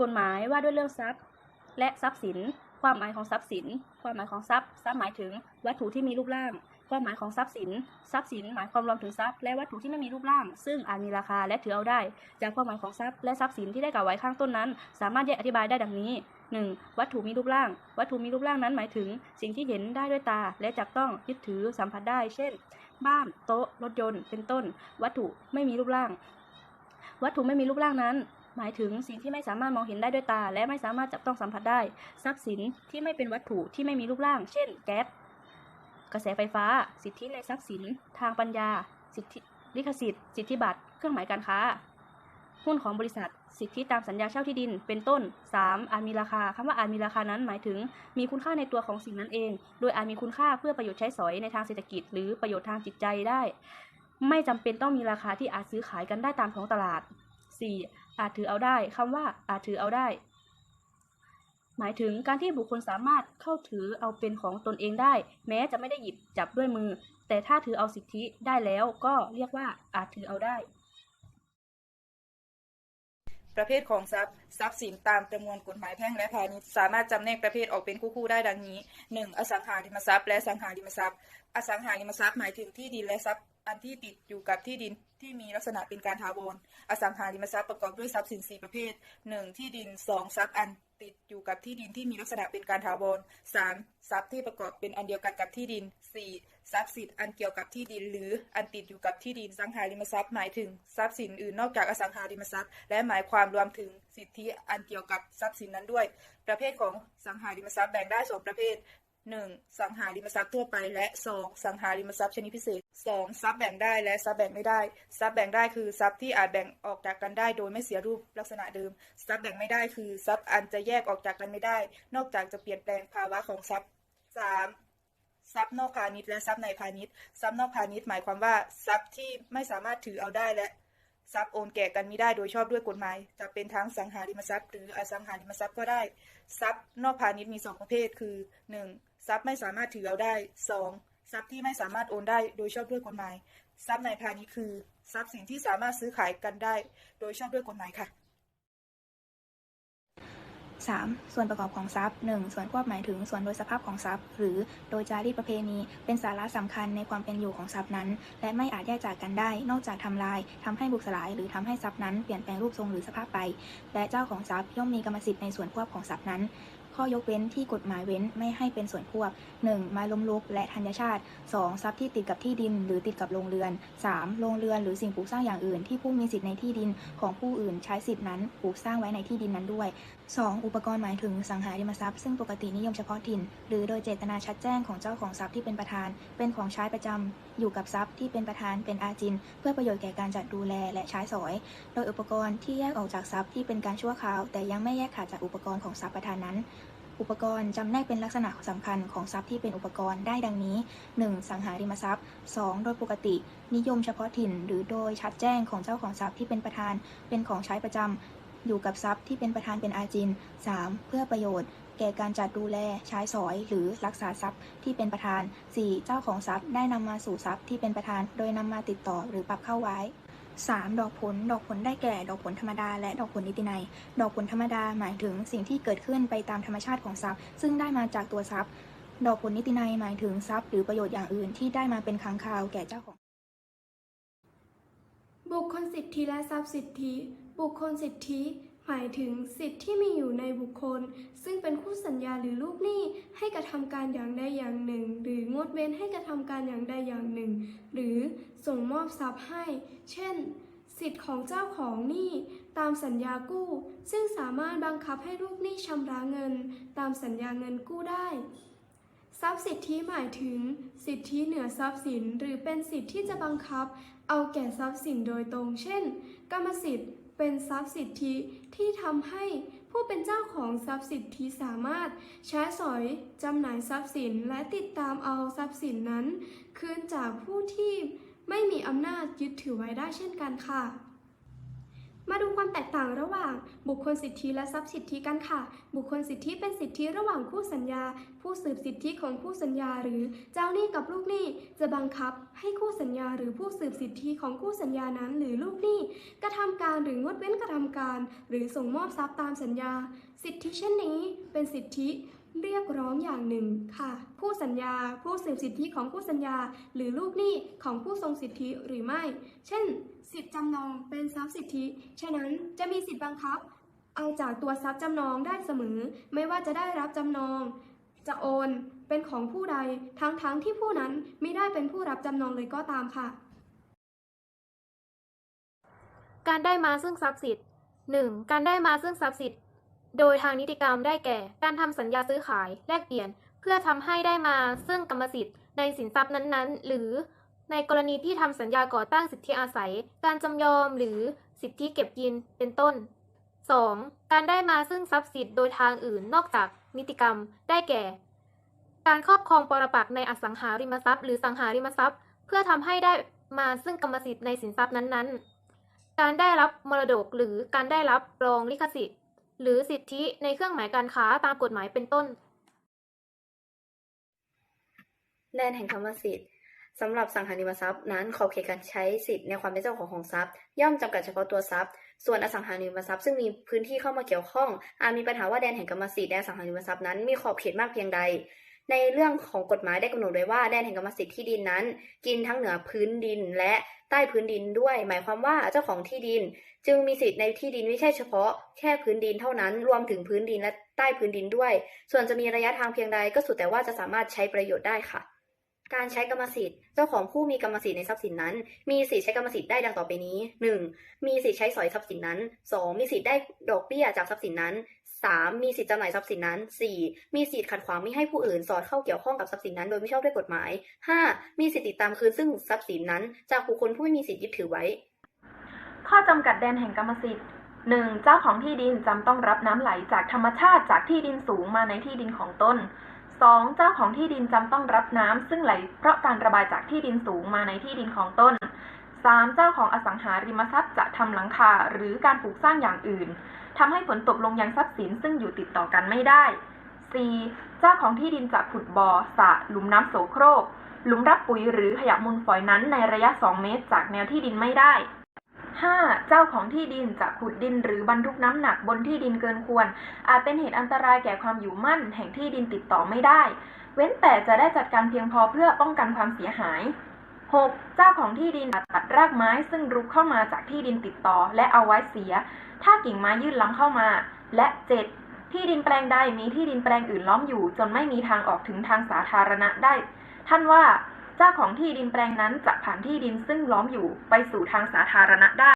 กฎหมายว่าด้วยเรื่องทรัพย์ และทรัพย์สิน ความหมายของทรัพย์สิน ความหมายของทรัพย์ ทรัพย์หมายถึงวัตถุที่มีรูปร่าง ความหมายของทรัพย์สิน ทรัพย์สินหมายความรวมถึงทรัพย์และวัตถุที่ไม่มีรูปร่าง ซึ่งอาจมีราคาและถือเอาได้ จากความหมายของทรัพย์และทรัพย์สินที่ได้กล่าวไว้ข้างต้นนั้น สามารถแยกอธิบายได้ดังนี้ 1. วัตถุมีรูปร่าง วัตถุมีรูปร่างนั้นหมายถึง สิ่งที่เห็นได้ด้วยตา และจับต้องยึดถือสัมผัสได้ เช่น บ้าน โต๊ะ รถยนต์ เป็นต้น วัตถุไม่มีรูปร่าง วัตถุไม่มีรูปร่างนั้น หมายถึงสิ่งที่ไม่สามารถมองเห็นได้ด้วยตา และไม่สามารถจับต้องสัมผัสได้ ทรัพย์สินที่ไม่เป็นวัตถุที่ไม่มีรูปร่าง เช่น แก๊สกระแสไฟฟ้า สิทธิในทรัพย์สิน ทางปัญญา สิทธิลิขสิทธิ์ สิทธิบัตร เครื่องหมายการค้า หุ้นของบริษัท สิทธิตามสัญญาเช่าที่ดิน เป็นต้น 3. อาจมีราคาคำว่าอาจมีราคานั้นหมายถึง มีคุณค่าในตัวของสิ่งนั้นเอง โดยอาจมีคุณค่าเพื่อประโยชน์ใช้สอยในทางเศรษฐกิจ หรือประโยชน์ทางจิตใจได้ ไม่จำเป็นต้องมีราคาที่อาจซื้อขายกันได้ตามท้องตลาด 4. อาจถือเอาได้คำว่าอาจถือเอาได้ หมายถึงการที่บุคคลสามารถเข้าถือเอาเป็นของตนเองได้ แม้จะไม่ได้หยิบจับด้วยมือ แต่ถ้าถือเอาสิทธิได้แล้วก็เรียกว่าอาจถือเอาได้ ประเภทของทรัพย์ทรัพย์สินตามประมวลกฎหมายแพ่งและพาณิชย์สามารถจำแนกประเภทออกเป็นคู่ๆได้ดังนี้ 1. อสังหาริมทรัพย์และสังหาริมทรัพย์ อสังหาริมทรัพย์หมายถึงที่ดินและทรัพย์อันที่ติดอยู่กับที่ดินที่มีลักษณะเป็นการถาวรอสังหาริมทรัพย์ประกอบด้วยทรัพย์สิน4ประเภท 1. ที่ดิน 2. ทรัพย์อันติดอยู่กับที่ดินที่มีลักษณะเป็นการถาวร 3. ทรัพย์ที่ประกอบเป็นอันเดียวกันกับที่ดิน 4. ทรัพย์สินอันเกี่ยวกับที่ดินหรืออันติดอยู่กับที่ดินสังหาริมทรัพย์หมายถึงทรัพย์สินอื่นนอกจากอสังหาริมทรัพย์ และหมายความรวมถึงสิทธิอันเกี่ยวกับทรัพย์สินนั้นด้วย ประเภทของสังหาริมทรัพย์แบ่งได้สองประเภท 1. สังหาริมทรัพย์ทั่วไป และ 2. สังหาริมทรัพย์ชนิดพิเศษ 2. ทรัพย์แบ่งได้และทรัพย์แบ่งไม่ได้ ทรัพย์แบ่งได้คือทรัพย์ที่อาจแบ่งออกจากกันได้ โดยไม่เสียรูปลักษณะเดิม ทรัพย์แบ่งไม่ได้คือทรัพย์อันจะแยกออกจากกันไม่ได้ นอกจากจะเปลี่ยนแปลงภาวะของทรัพย์ 3. ทรัพย์นอกพาณิชย์และทรัพย์ในพาณิชย์ทรัพย์นอกพาณิชย์หมายความว่าทรัพย์ที่ไม่สามารถถือเอาได้และทรัพย์โอนแก่กันไม่ได้โดยชอบด้วยกฎหมายจะเป็นทั้งสังหาริมทรัพย์หรืออสังหาริมทรัพย์ก็ได้ ทรัพย์นอกพาณิชย์มี 2 ประเภท คือ 1. ทรัพย์ไม่สามารถถือเอาได้ 2. ทรัพย์ที่ไม่สามารถโอนได้โดยชอบด้วยกฎหมาย ทรัพย์ในพาณิชย์คือ ทรัพย์สินที่สามารถซื้อขายกันได้ โดยชอบด้วยกฎหมายค่ะ 3. ส่วนประกอบของทรัพย์ 1. ส่วนควบหมายถึงส่วนโดยสภาพของทรัพย์ หรือโดยจารีตประเพณี เป็นสาระสำคัญในความเป็นอยู่ของทรัพย์นั้น และไม่อาจแยกจากกันได้ นอกจากทำลายทำให้บุกสลาย หรือทำให้ทรัพย์นั้นเปลี่ยนแปลงรูปทรงหรือสภาพไป และเจ้าของทรัพย์ย่อมมีกรรมสิทธิ์ในส่วนควบของทรัพย์นั้น ข้อยกเว้นที่กฎหมายเว้นไม่ให้เป็นส่วนควบ 1. ไม้ล้มลุกและธัญชาติ 2. ทรัพย์ที่ติดกับที่ดินหรือติดกับโรงเรือน 3. โรงเรือนหรือสิ่งปลูกสร้างอย่างอื่น ที่ผู้มีสิทธิ์ในที่ดินของผู้อื่นใช้สิทธินั้นปลูกสร้างไว้ในที่ดินนั้นด้วย 2. อุปกรณ์หมายถึงสังหาริมทรัพย์ซึ่งปกตินิยมเฉพาะถิ่น หรือโดยเจตนาชัดแจ้งของเจ้าของทรัพย์ที่เป็นประธาน เป็นของใช้ประจำอยู่กับทรัพย์ที่เป็นประธานเป็นอาจิน เพื่อประโยชน์แก่การจัดดูแลและใช้สอย โดยอุปกรณ์ที่แยกออกจากทรัพย์ที่เป็นการชั่วคราว แต่ยังไม่แยกขาดจากอุปกรณ์ของทรัพย์ประธานนั้น อุปกรณ์จำแนกเป็นลักษณะสำคัญของทรัพย์ที่เป็นอุปกรณ์ได้ดังนี้ 1. สังหาริมทรัพย์ 2. โดยปกติ นิยมเฉพาะถิ่น หรือโดยชัดแจ้งของเจ้าของทรัพย์ที่เป็นประธาน เป็นของใช้ประจำอยู่กับทรัพย์ที่เป็นประธานเป็นอาจิน 3. เพื่อประโยชน์แก่การจัดดูแลใช้สอยหรือรักษาทรัพย์ที่เป็นประธาน 4. เจ้าของทรัพย์ได้นำมาสู่ทรัพย์ที่เป็นประธาน โดยนำมาติดต่อหรือปรับเข้าไว้ 3. ดอกผล ดอกผลได้แก่ ดอกผลธรรมดา และดอกผลนิตินัย ดอกผลธรรมดาหมายถึงสิ่งที่เกิดขึ้นไปตามธรรมชาติของทรัพย์ ซึ่งได้มาจากตัวทรัพย์ ดอกผลนิตินัยหมายถึงทรัพย์ หรือประโยชน์อย่างอื่นที่ได้มาเป็นค้างคาวแก่เจ้าของ บุคคลสิทธิและทรัพย์สิทธิ บุคคลสิทธิ หมายถึงสิทธิที่มีอยู่ในบุคคล ซึ่งเป็นคู่สัญญาหรือลูกหนี้ให้กระทำการอย่างใดอย่างหนึ่ง หรืองดเว้นให้กระทำการอย่างใดอย่างหนึ่ง หรือส่งมอบทรัพย์ให้ เช่น สิทธิ์ของเจ้าของหนี้ตามสัญญากู้ ซึ่งสามารถบังคับให้ลูกหนี้ชำระเงิน ตามสัญญาเงินกู้ได้ทรัพย์สิทธิหมายถึง สิทธิเหนือทรัพย์สิน หรือเป็นสิทธิที่จะบังคับ เอาแก่ทรัพย์สินโดยตรง เช่น กรรมสิทธิ์ เป็นทรัพย์สิทธิที่ทำให้ผู้เป็นเจ้าของทรัพย์สิทธิสามารถใช้สอยจำหน่ายทรัพย์สินและติดตามเอาทรัพย์สินนั้น คืนจากผู้ที่ไม่มีอำนาจยึดถือไว้ได้เช่นกันค่ะ มาดูความแตกต่างระหว่าง บุคคลสิทธิและทรัพย์สิทธิกันค่ะ บุคคลสิทธิเป็นสิทธิระหว่างคู่สัญญา ผู้สืบสิทธิของคู่สัญญาหรือเจ้าหนี้กับลูกหนี้จะบังคับให้คู่สัญญาหรือผู้สืบสิทธิของคู่สัญญานั้นหรือลูกหนี้กระทำการหรืองดเว้นกระทำการ หรือส่งมอบทรัพย์ตามสัญญา สิทธิเช่นนี้เป็นสิทธิ เรียกร้องอย่างหนึ่งค่ะ ผู้สัญญา ผู้สืบสิทธิของผู้สัญญา หรือลูกหนี้ของผู้ทรงสิทธิหรือไม่ เช่น สิทธิจำนองเป็นทรัพย์สิทธิ ฉะนั้นจะมีสิทธิบังคับ เอาจากตัวทรัพย์จำนองได้เสมอ ไม่ว่าจะได้รับจำนอง จะโอนเป็นของผู้ใดทั้งๆทที่ผู้นั้นไม่ได้เป็นผู้รับจำนองเลยก็ตามค่ะ การได้มาซึ่งทรัพย์สิทธิ์ 1. การได้มาซึ่งทรัพย์สิทธิ์ โดยทางนิติกรรมได้แก่ การทำสัญญาซื้อขายแลกเปลี่ยน เพื่อทำให้ได้มาซึ่งกรรมสิทธิ์ในสินทรัพย์นั้นๆ หรือในกรณีที่ทำสัญญาก่อตั้งสิทธิอาศัย การจำยอมหรือสิทธิเก็บกินเป็นต้น 2. การได้มาซึ่งทรัพย์สิทธิ์โดยทางอื่นนอกจากนิติกรรมได้แก่ การครอบครองปรปักษ์ในอสังหาริมทรัพย์ หรือสังหาริมทรัพย์ เพื่อทำให้ได้มาซึ่งกรรมสิทธิ์ในสินทรัพย์นั้นๆ การได้รับมรดกหรือการได้รับรองลิขสิทธิ์ หรือสิทธิในเครื่องหมายการค้าตามกฎหมายเป็นต้น แดนแห่งกรรมสิทธิ์สำหรับสังหาริมทรัพย์นั้นขอบเขตการใช้สิทธิ์ในความเป็นเจ้าของของทรัพย์ ย่อมจำกัดเฉพาะตัวทรัพย์ ส่วนอสังหาริมทรัพย์ซึ่งมีพื้นที่เข้ามาเกี่ยวข้องอาจมีปัญหาว่าแดนแห่งกรรมสิทธิ์ในอสังหาริมทรัพย์นั้นมีขอบเขตมากเพียงใด ในเรื่องของกฎหมายได้กำหนดไว้ว่าแดนแห่งกรรมสิทธิ์ที่ดินนั้น กินทั้งเหนือพื้นดินและใต้พื้นดินด้วย หมายความว่าเจ้าของที่ดิน จึงมีสิทธิ์ในที่ดินไม่ใช่เฉพาะแค่พื้นดินเท่านั้น รวมถึงพื้นดินและใต้พื้นดินด้วย ส่วนจะมีระยะทางเพียงใดก็สุดแต่ว่าจะสามารถใช้ประโยชน์ได้ค่ะ การใช้กรรมสิทธิ์ เจ้าของผู้มีกรรมสิทธิ์ในทรัพย์สินนั้น มีสิทธิ์ใช้กรรมสิทธิ์ได้ดังต่อไปนี้ 1. มีสิทธิ์ใช้สอยทรัพย์สินนั้น 2. มีสิทธิ์ได้ดอกเบี้ยจากทรัพย์สินนั้น 3. มีสิทธิ์จำหน่ายทรัพย์สินนั้น 4. มีสิทธิ์ขัดขวางไม่ให้ผู้อื่นสอดเข้าเกี่ยวข้องกับทรัพย์สินนั้นโดยไม่ชอบด้วยกฎหมาย 5. มีสิทธิ์ติดตามคืนซึ่งทรัพย์สินนั้น จากบุคคลผู้ไม่มีสิทธิ์ยึดถือไว้ ข้อจำกัดแดนแห่งกรรมสิทธิ์ 1. เจ้าของที่ดินจำต้องรับน้ำไหลจากธรรมชาติจากที่ดินสูงมาในที่ดินของตน 2. เจ้าของที่ดินจำต้องรับน้ำซึ่งไหลเพราะการระบายจากที่ดินสูงมาในที่ดินของตน 3. เจ้าของอสังหาริมทรัพย์จะทำหลังคาหรือการปลูกสร้างอย่างอื่นทำให้ฝนตกลงยังทรัพย์สินซึ่งอยู่ติดต่อกันไม่ได้ 4. เจ้าของที่ดินจะขุดบ่อสระหลุมน้ำโสโครก หลุมรับปุ๋ยหรือขยะมูลฝอยนั้นในระยะ 2 เมตร จากแนวที่ดินไม่ได้ 5. เจ้าของที่ดินจะขุดดินหรือบรรทุกน้ำหนักบนที่ดินเกินควร อาจเป็นเหตุอันตรายแก่ความอยู่มั่นแห่งที่ดินติดต่อไม่ได้ เว้นแต่จะได้จัดการเพียงพอเพื่อป้องกันความเสียหาย 6. เจ้าของที่ดินตัดรากไม้ซึ่งรุกเข้ามาจากที่ดินติดต่อและเอาไว้เสีย ถ้ากิ่งไม้ยื่นล้ำเข้ามา และ 7. ที่ดินแปลงใดมีที่ดินแปลงอื่นล้อมอยู่ จนไม่มีทางออกถึงทางสาธารณะได้ ท่านว่า เจ้าของที่ดินแปลงนั้นจะผ่านที่ดินซึ่งล้อมอยู่ไปสู่ทางสาธารณะได้